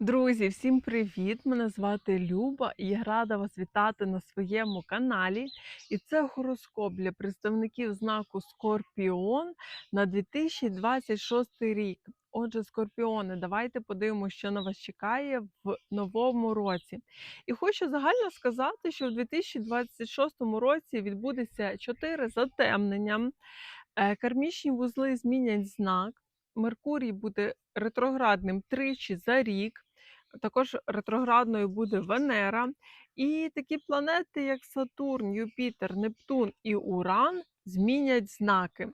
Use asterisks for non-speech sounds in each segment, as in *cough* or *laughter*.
Друзі, всім привіт! Мене звати Люба і я рада вас вітати на своєму каналі. І це гороскоп для представників знаку Скорпіон на 2026 рік. Отже, скорпіони, давайте подивимося, що на вас чекає в новому році. І хочу загально сказати, що в 2026 році відбудеться чотири затемнення. Е, Кармічні вузли змінять знак. Меркурій буде ретроградним тричі за рік. Також ретроградною буде Венера. І такі планети, як Сатурн, Юпітер, Нептун і Уран, змінять знаки.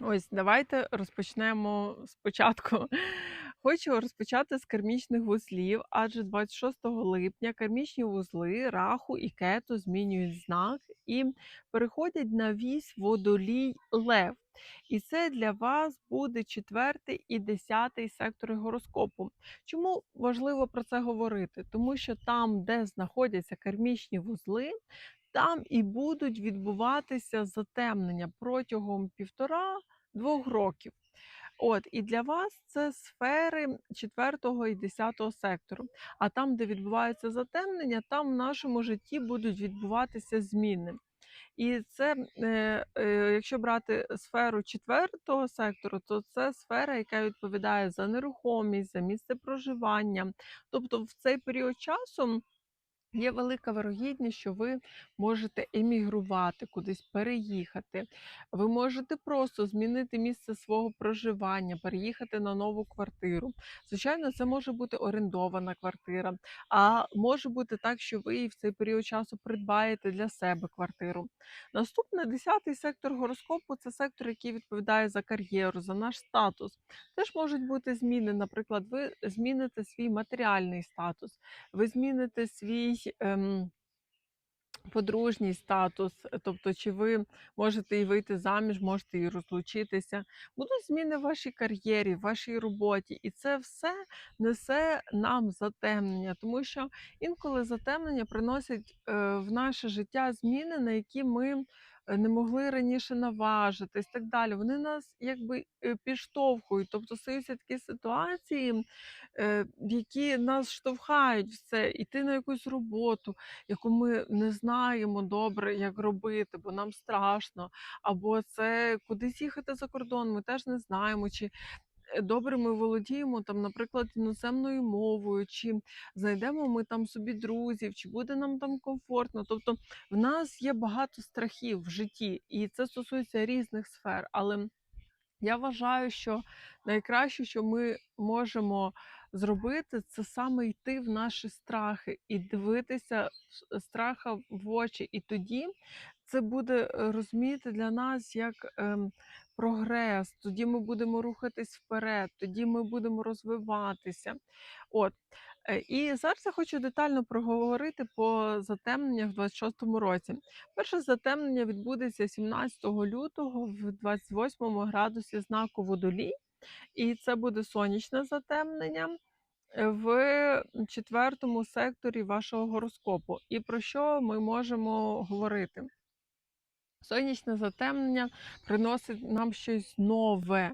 Ось, давайте розпочнемо спочатку. Хочу розпочати з кармічних вузлів, адже 26 липня кармічні вузли Раху і Кету змінюють знак і переходять на вісь водолій Лев. І це для вас буде четвертий і десятий сектори гороскопу. Чому важливо про це говорити? Тому що там, де знаходяться кармічні вузли, там і будуть відбуватися затемнення протягом півтора-двох років. От, і для вас це сфери 4 і 10 сектору. А там, де відбуваються затемнення, там в нашому житті будуть відбуватися зміни. І це, е, е, якщо брати сферу 4 сектору, то це сфера, яка відповідає за нерухомість, за місце проживання. Тобто в цей період часу. Є велика вирогідність, що ви можете емігрувати, кудись переїхати. Ви можете просто змінити місце свого проживання, переїхати на нову квартиру. Звичайно, це може бути орендована квартира, а може бути так, що ви в цей період часу придбаєте для себе квартиру. Наступний десятий сектор гороскопу це сектор, який відповідає за кар'єру, за наш статус. Теж можуть бути зміни. Наприклад, ви зміните свій матеріальний статус, ви зміните свій ем, подружній статус, тобто, чи ви можете і вийти заміж, можете і розлучитися. Будуть зміни в вашій кар'єрі, в вашій роботі, і це все несе нам затемнення, тому що інколи затемнення приносять е, в наше життя зміни, на які ми. Не могли раніше наважитись, так далі. Вони нас якби е, підштовхують. Тобто стаються такі ситуації, е, які нас штовхають все, іти на якусь роботу, яку ми не знаємо добре, як робити, бо нам страшно. Або це кудись їхати за кордон, ми теж не знаємо, чи добре ми володіємо там, наприклад, іноземною мовою, чи знайдемо ми там собі друзів, чи буде нам там комфортно. Тобто в нас є багато страхів в житті, і це стосується різних сфер. Але я вважаю, що найкраще, що ми можемо зробити, це саме йти в наші страхи і дивитися страха в очі. І тоді це буде е, розуміти для нас як ем, прогрес. Тоді ми будемо рухатись вперед, тоді ми будемо розвиватися. От. Е, І зараз я хочу детально проговорити по затемненнях в 26-му році. Перше затемнення відбудеться 17 лютого в 28 градусі знаку водолій, і це буде сонячне затемнення е, в четвертому секторі вашого гороскопу. І про що ми можемо говорити? Сонячне затемнення приносить нам щось нове.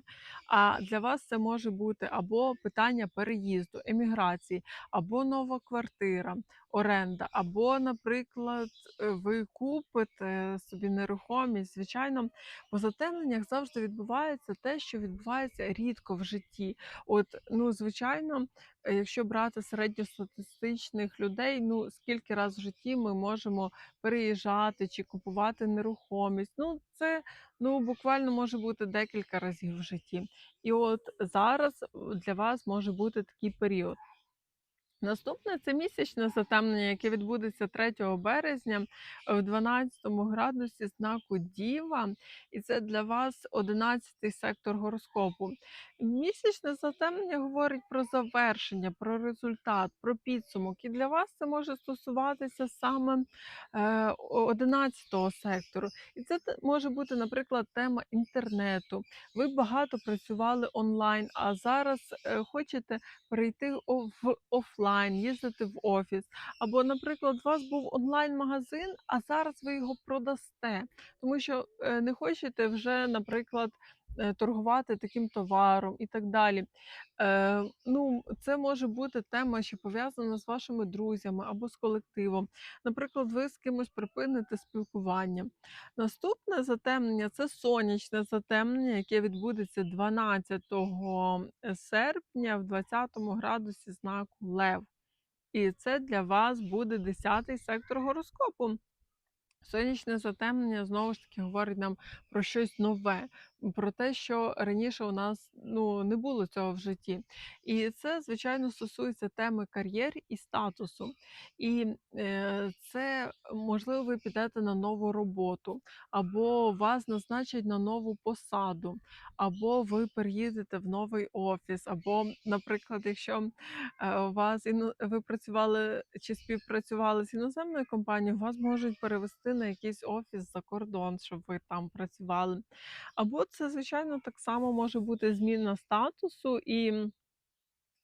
А для вас це може бути або питання переїзду, еміграції, або нова квартира, оренда, або, наприклад, е, ви купите собі нерухомість. Звичайно, по затемненнях завжди відбувається те, що відбувається рідко в житті. От, ну, звичайно, е, якщо брати середньостатистичних людей, ну скільки раз в житті ми можемо переїжджати чи купувати нерухомість. Ну, це ну, буквально може бути декілька разів в житті. І от зараз е, для вас може бути такий період. Наступне це місячне затемнення, яке відбудеться 3 березня в 12 градусі знаку Діва, і це для вас 11 сектор гороскопу. Місячне затемнення говорить про завершення, про результат, про підсумок. І для вас це може стосуватися саме е, 11 сектору. І це може бути, наприклад, тема інтернету. Ви багато працювали онлайн, а зараз е, хочете перейти в офлайн, їздити в офіс. Або, наприклад, у вас був онлайн-магазин, а зараз ви його продасте, тому що е, не хочете вже, наприклад, торгувати таким товаром і так далі. Е, ну, це може бути тема, що пов'язана з вашими друзями або з колективом. Наприклад, ви з кимось припините спілкування. Наступне затемнення це сонячне затемнення, яке відбудеться 12 серпня в 20 градусі знаку Лев. І це для вас буде 10-й сектор гороскопу. Сонячне затемнення знову ж таки говорить нам про щось нове, про те, що раніше у нас ну не було цього в житті. І це, звичайно, стосується теми кар'єр і статусу. І е, це можливо, ви підете на нову роботу, або вас назначать на нову посаду, або ви переїдете в новий офіс, або, наприклад, якщо е, у вас ви працювали чи співпрацювали з іноземною компанією, вас можуть перевести на якийсь офіс за кордон, щоб ви там працювали. Або це, звичайно, так само може бути зміна статусу, і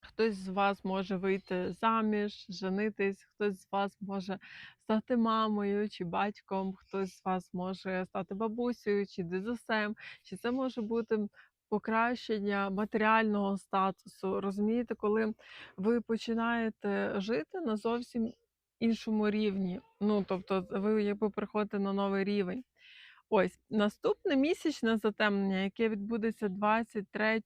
хтось з вас може вийти заміж, женитись, хтось з вас може стати мамою чи батьком, хтось з вас може стати бабусею чи дідусем, чи це може бути покращення матеріального статусу. Розумієте, коли ви починаєте жити на зовсім іншому рівні. Ну, тобто, ви якби приходите на новий рівень. Ось наступне місячне затемнення, яке відбудеться 23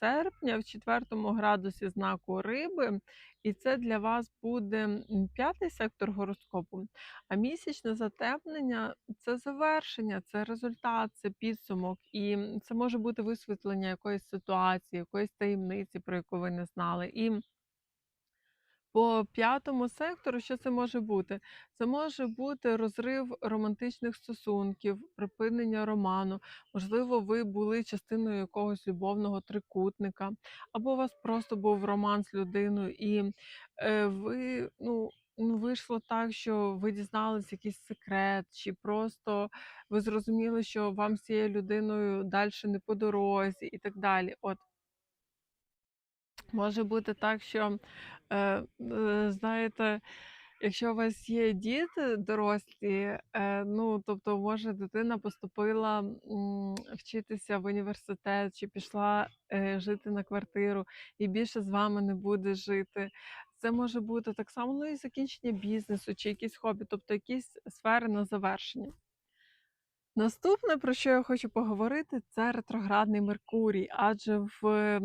серпня в 4 градусі знаку Риби, і це для вас буде п'ятий сектор гороскопу. А місячне затемнення це завершення, це результат, це підсумок, і це може бути висвітлення якоїсь ситуації, якоїсь таємниці, про яку ви не знали. І по п'ятому сектору що це може бути? Це може бути розрив романтичних стосунків, припинення роману. Можливо, ви були частиною якогось любовного трикутника, або у вас просто був роман з людиною, і е, ви ну. Ну, вийшло так, що ви дізнались якийсь секрет, чи просто ви зрозуміли, що вам з цією людиною далі не по дорозі, і так далі. От Може бути так, що, знаєте, якщо у вас є діти дорослі, е, ну, тобто, може, дитина поступила вчитися в університет чи пішла е, жити на квартиру і більше з вами не буде жити. Це може бути так само, ну і закінчення бізнесу чи якісь хобі, тобто якісь сфери на завершення. Наступне, про що я хочу поговорити, це ретроградний Меркурій, адже в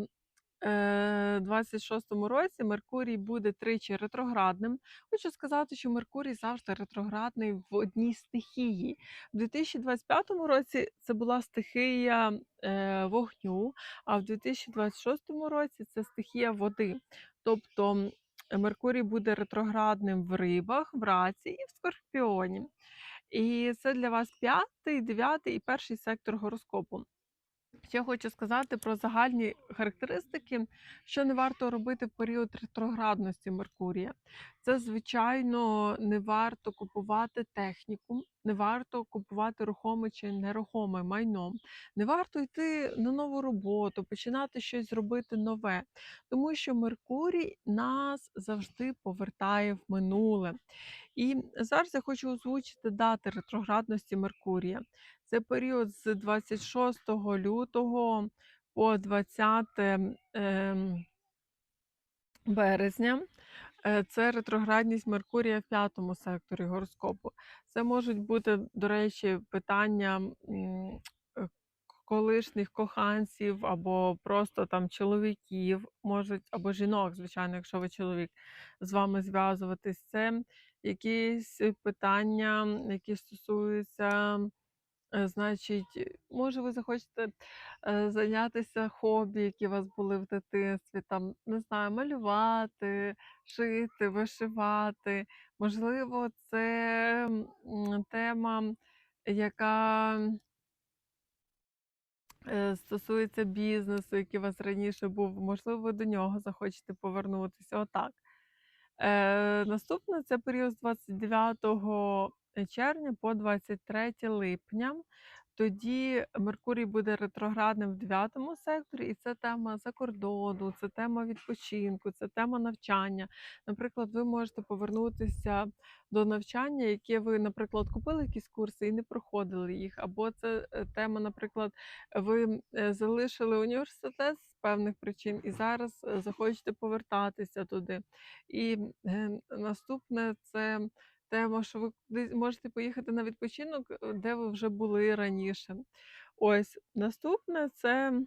26-му році Меркурій буде тричі ретроградним. Хочу сказати, що Меркурій завжди ретроградний в одній стихії. У 2025 році це була стихія е, вогню, а в 2026 році це стихія води. Тобто Меркурій буде ретроградним в рибах, в раці і в скорпіоні. І це для вас п'ятий, дев'ятий і перший сектор гороскопу. Ще хочу сказати про загальні характеристики, що не варто робити в період ретроградності Меркурія. Це, звичайно, не варто купувати техніку, не варто купувати рухоме чи нерухоме майно, не варто йти на нову роботу, починати щось робити нове, тому що Меркурій нас завжди повертає в минуле. І зараз я хочу озвучити дати ретроградності Меркурія. Це період з 26 лютого по 20 ем, березня. Е, Це ретроградність Меркурія в п'ятому секторі гороскопу. Це можуть бути, до речі, питання е, колишніх коханців або просто там чоловіків, можуть, або жінок, звичайно, якщо ви чоловік, з вами зв'язуватись. Це якісь питання, які стосуються. Е, Значить, може, ви захочете е, зайнятися хобі, які у вас були в дитинстві, там, не знаю, малювати, шити, вишивати. Можливо, це тема, яка е, стосується бізнесу, який у вас раніше був. Можливо, ви до нього захочете повернутися. Отак. Наступне це період з 29 червня по 23 липня. тоді Меркурій буде ретроградним в 9 секторі, і це тема закордону, це тема відпочинку, це тема навчання. Наприклад, ви можете повернутися до навчання, яке ви, наприклад, купили якісь курси і не проходили їх. Або це е, тема, наприклад, ви е, залишили університет з певних причин і зараз е, захочете повертатися туди. І наступне це тема, що ви можете поїхати на відпочинок, е, де ви вже були раніше. Ось наступне це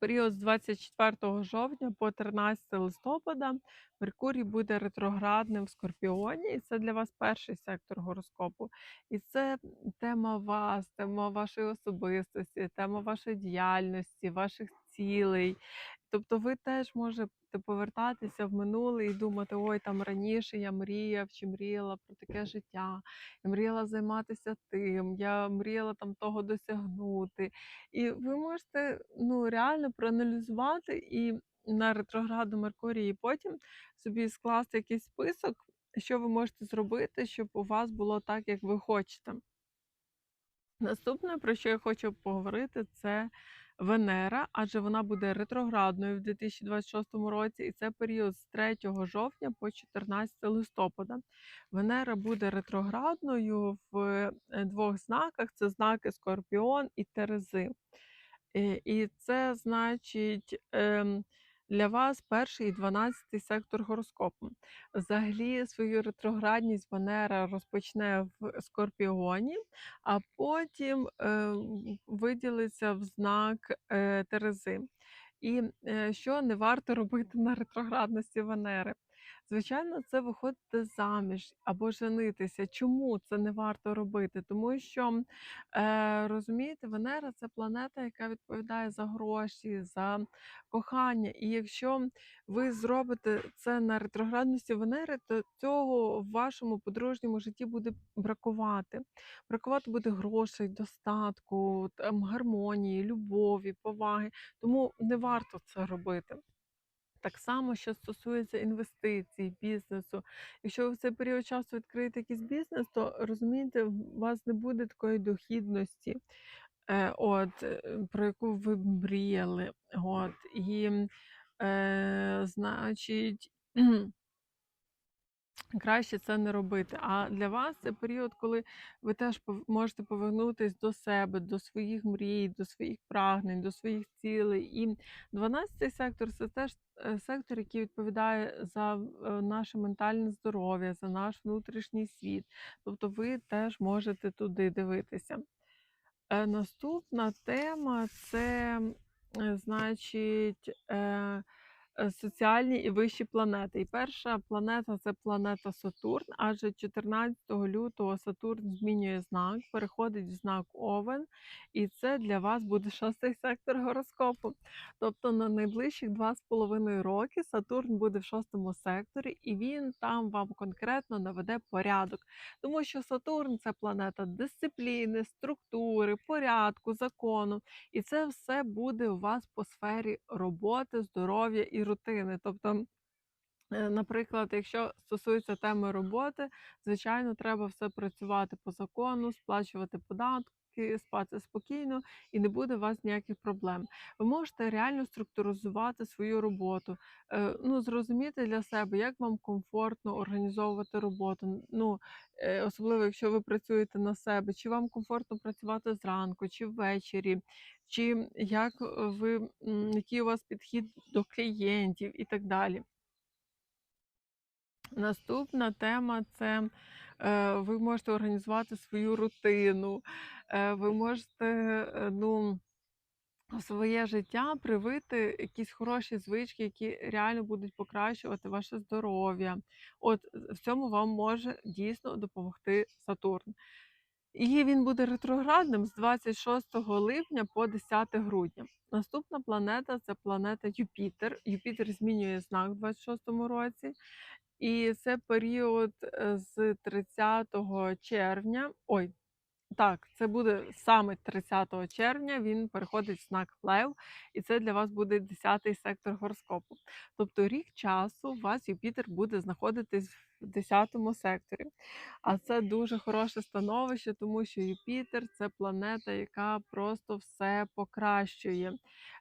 період з 24 жовтня по 13 листопада. Меркурій буде ретроградним в Скорпіоні, і це для вас перший сектор гороскопу. І це тема вас, тема вашої особистості, тема вашої діяльності, ваших цілей. Тобто ви теж можете повертатися в минуле і думати, ой, там раніше я мріяв чи мріяла про таке життя, я мріяла займатися тим, я мріяла там того досягнути. І ви можете ну, реально проаналізувати і на ретрограду Меркурії потім собі скласти якийсь список, що ви можете зробити, щоб у вас було так, як ви хочете. Наступне, про що я хочу поговорити, це Венера, адже вона буде ретроградною в 2026 році, і це період з 3 жовтня по 14 листопада. Венера буде ретроградною в е, двох знаках: це знаки Скорпіон і Терези. Е, І це значить. Для вас перший і 12 сектор гороскопу. Взагалі свою ретроградність Венера розпочне в Скорпіоні, а потім е, виділиться в знак е, Терези. І е, що не варто робити на ретроградності Венери? Звичайно, це виходити заміж або женитися. Чому це не варто робити? Тому що е, розумієте, Венера це планета, яка відповідає за гроші, за кохання. І якщо ви зробите це на ретроградності Венери, то цього в вашому подружньому житті буде бракувати. Бракувати буде грошей, достатку, там, гармонії, любові, поваги. Тому не варто це робити. Так само, що стосується інвестицій, бізнесу. Якщо ви в цей період часу відкриєте якийсь бізнес, то розумієте, у вас не буде такої дохідності, е, от, е, про яку ви мріяли. От, і, е, значить, *clears throat* Краще це не робити. А для вас це період, коли ви теж можете повернутися до себе, до своїх мрій, до своїх прагнень, до своїх цілей. І 12-й сектор це теж е, сектор, який відповідає за е, наше ментальне здоров'я, за наш внутрішній світ. Тобто ви теж можете туди дивитися. Е, Наступна тема це, значить, соціальні і вищі планети. І перша планета це планета Сатурн, адже 14 лютого Сатурн змінює знак, переходить в знак Овен, і це для вас буде шостий сектор гороскопу. Тобто на найближчих два з половиною роки Сатурн буде в шостому секторі, і він там вам конкретно наведе порядок. Тому що Сатурн це планета дисципліни, структури, порядку, закону. І це все буде у вас по сфері роботи, здоров'я і рутини. Тобто, е, наприклад, якщо стосується теми роботи, звичайно, треба все працювати по закону, сплачувати податки. Спати спокійно і не буде у вас ніяких проблем. Ви можете реально структуризувати свою роботу, е, ну зрозуміти для себе, як вам комфортно організовувати роботу. Ну Е, особливо якщо ви працюєте на себе, чи вам комфортно працювати зранку, чи ввечері, чи як ви, який у вас підхід до клієнтів і так далі. Наступна тема це ви можете організувати свою рутину, е, ви можете е, ну, своє життя привити якісь хороші звички, які реально будуть покращувати ваше здоров'я. От в цьому вам може дійсно допомогти Сатурн. І він буде ретроградним з 26 липня по 10 грудня. Наступна планета це планета Юпітер. Юпітер змінює знак в 26 році. І це період е, з 30 червня, ой, Так, це буде саме 30 червня. Він переходить в знак Лев, і це для вас буде 10-й сектор гороскопу. Тобто рік часу у вас Юпітер буде знаходитись в 10-му секторі. А це дуже хороше становище, тому що Юпітер це планета, яка просто все покращує,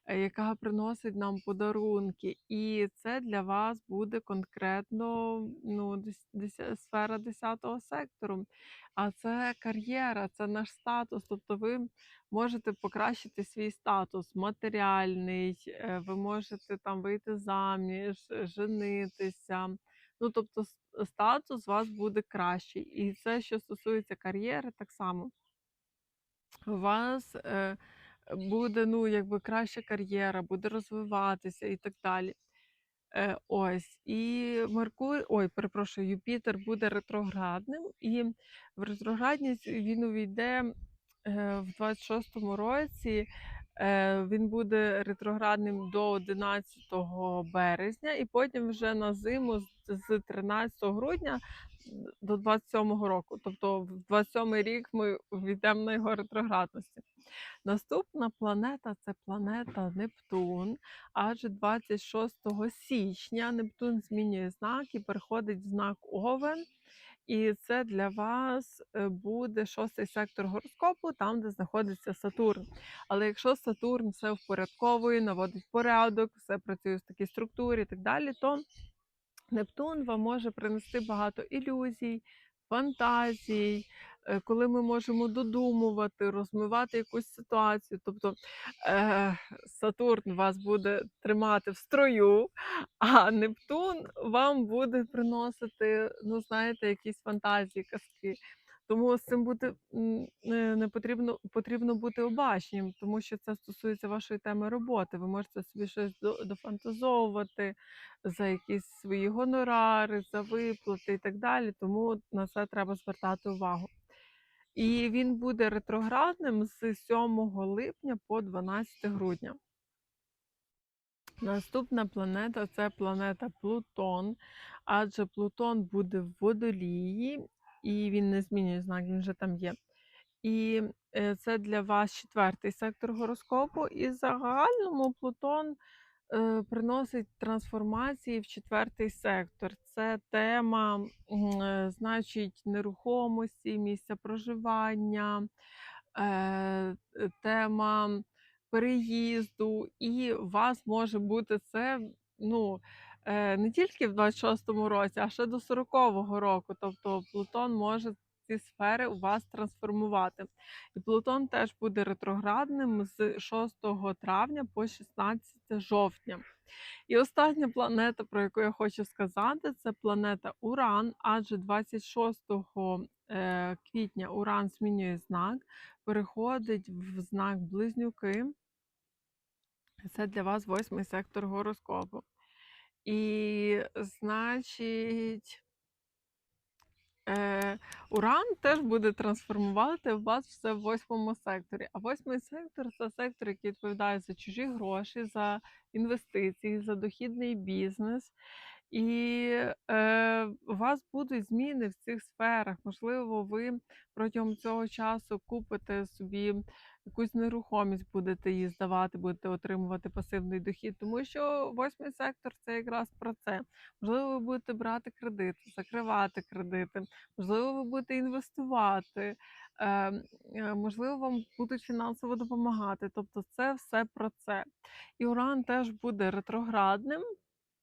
е, яка приносить нам подарунки. І це для вас буде конкретно ну, сфера 10-го сектору. А це кар'єра, це наш статус. Тобто ви можете покращити свій статус матеріальний, е, ви можете там вийти заміж, е, женитися. Ну, тобто, статус у вас буде кращий. І це, що стосується кар'єри, так само. У вас е, буде ну, якби краща кар'єра, буде розвиватися і так далі. Е, ось, і Меркурій, ой, перепрошую, Юпітер буде ретроградним, і в ретроградність він увійде е, в 26-му році. Е, він буде ретроградним до 11 березня, і потім вже на зиму з з 13 грудня до 27-го року. Тобто в 27-й рік ми війдемо на його ретроградності. Наступна планета це планета Нептун. Адже 26 січня Нептун змінює знак і переходить в знак Овен. І це для вас е, буде шостий сектор гороскопу, там, де знаходиться Сатурн. Але якщо Сатурн все впорядковує, наводить порядок, все працює в такій структурі і так далі, то Нептун вам може принести багато ілюзій, фантазій, е, коли ми можемо додумувати, розмивати якусь ситуацію. Тобто е, Сатурн вас буде тримати в строю, а Нептун вам буде приносити, ну, знаєте, якісь фантазії, казки. Тому з цим бути не не потрібно, потрібно бути обачним, тому що це стосується вашої теми роботи. Ви можете собі щось дофантазовувати, за якісь свої гонорари, за виплати і так далі. Тому на це треба звертати увагу. І він буде ретроградним з 7 липня по 12 грудня. Наступна планета це планета Плутон, адже Плутон буде в водолії, і він не змінює знак, він вже там є. І е, це для вас четвертий сектор гороскопу. І в загальному Плутон е, приносить трансформації в четвертий сектор. Це тема, е, значить, нерухомості, місця проживання, тема переїзду, і у вас може бути це ну, не тільки в 26-му році, а ще до 40-го року. Тобто Плутон може ці сфери у вас трансформувати. І Плутон теж буде ретроградним з 6 травня по 16 жовтня. І остання планета, про яку я хочу сказати, це планета Уран, адже 26 е, квітня Уран змінює знак, переходить в знак Близнюки. Це для вас восьмий сектор гороскопу. І, значить, Е, Уран теж буде трансформувати вас все в восьмому секторі. А восьмий сектор це сектор, який відповідає за чужі гроші, за інвестиції, за дохідний бізнес. І е, у вас будуть зміни в цих сферах. Можливо, ви протягом цього часу купите собі якусь нерухомість, будете її здавати, будете отримувати пасивний дохід, тому що восьмий сектор це якраз про це. Можливо, ви будете брати кредити, закривати кредити, можливо, ви будете інвестувати, е, е, можливо, вам будуть фінансово допомагати. Тобто, це все про це. І Уран теж буде ретроградним.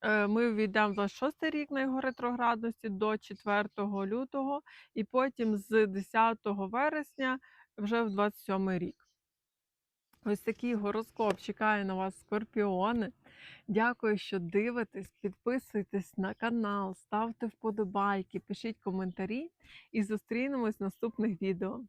Е, Ми ввійдемо в 26 рік на його ретроградності до 4 лютого, і потім з 10 вересня вже в 27 рік. Ось такий гороскоп чекає на вас, скорпіони. Дякую, що дивитесь. Підписуйтесь на канал, ставте вподобайки, пишіть коментарі і зустрінемось в наступних відео.